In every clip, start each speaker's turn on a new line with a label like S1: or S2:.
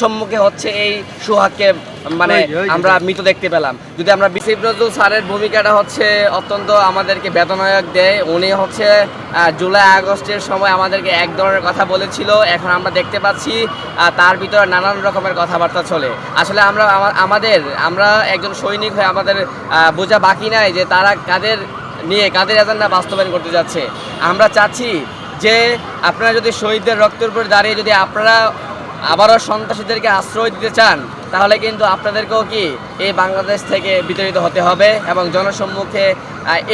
S1: সম্মুখে হচ্ছে এই সোহাগকে মানে। আমরা মৃত দেখতে পেলাম। যদি আমরা বিসিফ নজরুল স্যারের ভূমিকাটা হচ্ছে অত্যন্ত আমাদেরকে বেদনায়ক দেয় উনি হচ্ছে জুলাই আগস্টের সময় আমাদেরকে এক ধরনের কথা বলেছিল। এখন আমরা দেখতে পাচ্ছি তার ভিতরে নানান রকমের কথাবার্তা চলে। আসলে আমরা আমাদের আমরা একজন সৈনিক হয়ে আমাদের বোঝা বাকি নাই যে তারা কাদের নিয়ে কাদের এজেন্ডা বাস্তবায়ন করতে যাচ্ছে। আমরা চাচ্ছি যে আপনারা যদি শহীদদের রক্তের উপর দাঁড়িয়ে যদি আপনারা আবারও সন্ত্রাসীদেরকে আশ্রয় দিতে চান তাহলে কিন্তু আপনাদেরকেও কি এই বাংলাদেশ থেকে বিতাড়িত হতে হবে এবং জনসম্মুখে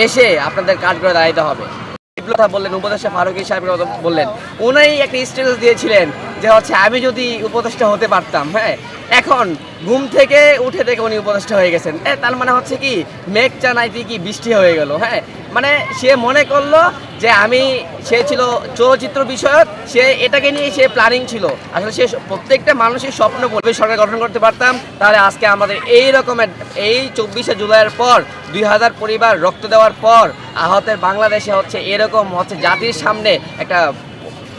S1: এসে আপনাদের কাজ করে দাঁড়াইতে হবে। কথা বললেন উপদেষ্টা ফারুকি সাহেবের কথা বললেন উনি একটা স্ট্যাটাস দিয়েছিলেন যে হচ্ছে আমি যদি উপদেষ্টা হতে পারতাম হ্যাঁ এখন ঘুম থেকে উঠে থেকে উনি উপদেষ্টা হয়ে গেছেন। এ, তার মানে হচ্ছে কি মেঘ চানাইতে কি বৃষ্টি হয়ে গেল হ্যাঁ মানে সে মনে করল যে আমি, সে ছিল চলচ্চিত্র বিষয়ক, সে এটাকে নিয়ে সে প্ল্যানিং ছিল। আসলে সে প্রত্যেকটা মানুষের স্বপ্ন বলবে, সরকার গঠন করতে পারতাম, তাহলে আজকে আমাদের এই রকমের, এই চব্বিশে জুলাইয়ের পর, দুই হাজার পরিবার রক্ত দেওয়ার পর, আহতের বাংলাদেশে হচ্ছে এরকম হচ্ছে জাতির সামনে একটা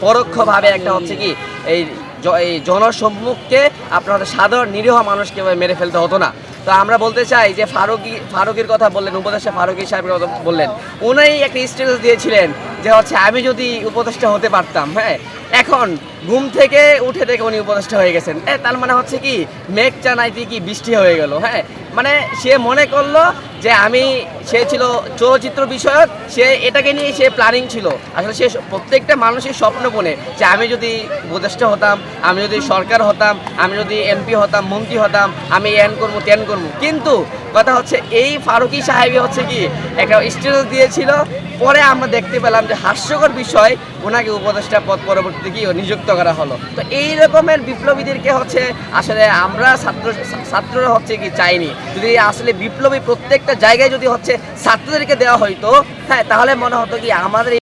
S1: পরোক্ষভাবে একটা হচ্ছে কি, এই জনসম্মুখকে আপনাদের সাধারণ নিরীহ মানুষকে মেরে ফেলতে হতো না। তো আমরা বলতে চাই যে ফারুকি ফারুকির কথা বললেন উপদেশে ফারুকি সাহেবের কথা বললেন। উনি একটা স্টেটাস দিয়েছিলেন যে হচ্ছে আমি যদি উপদেষ্টা হতে পারতাম হ্যাঁ? এখন ঘুম থেকে উঠে থেকে উনি উপদেষ্টা হয়ে গেছেন। হ্যাঁ তার মানে হচ্ছে কি, মেঘ চানাইতে কি বৃষ্টি হয়ে গেল হ্যাঁ? মানে সে মনে করল যে আমি, সে ছিল চলচ্চিত্র বিষয়ক, সে এটাকে নিয়ে সে প্ল্যানিং ছিল। আসলে সে প্রত্যেকটা মানুষের স্বপ্ন বনে যে আমি যদি উপদেষ্টা হতাম, আমি যদি সরকার হতাম, আমি যদি এমপি হতাম, মন্ত্রী হতাম, আমি এন করব তেন করব। কিন্তু কথা হচ্ছে এই ফারুকি সাহেবই হচ্ছে কি একটা স্ট্যাটাস দিয়েছিল। পরে আমরা দেখতে পেলাম যে হাস্যকর বিষয় ওনাকে উপদেষ্টা পদ পরবর্তীতে কি নিযুক্ত করা হলো। তো এই রকমের বিপ্লবীদেরকে হচ্ছে আসলে আমরা ছাত্র, ছাত্ররা হচ্ছে কি চাইনি। যদি আসলে বিপ্লবী প্রত্যেকটা জায়গায় যদি হচ্ছে ছাত্রদেরকে দেওয়া হয়তো হ্যাঁ তাহলে মনে হতো কি আমাদের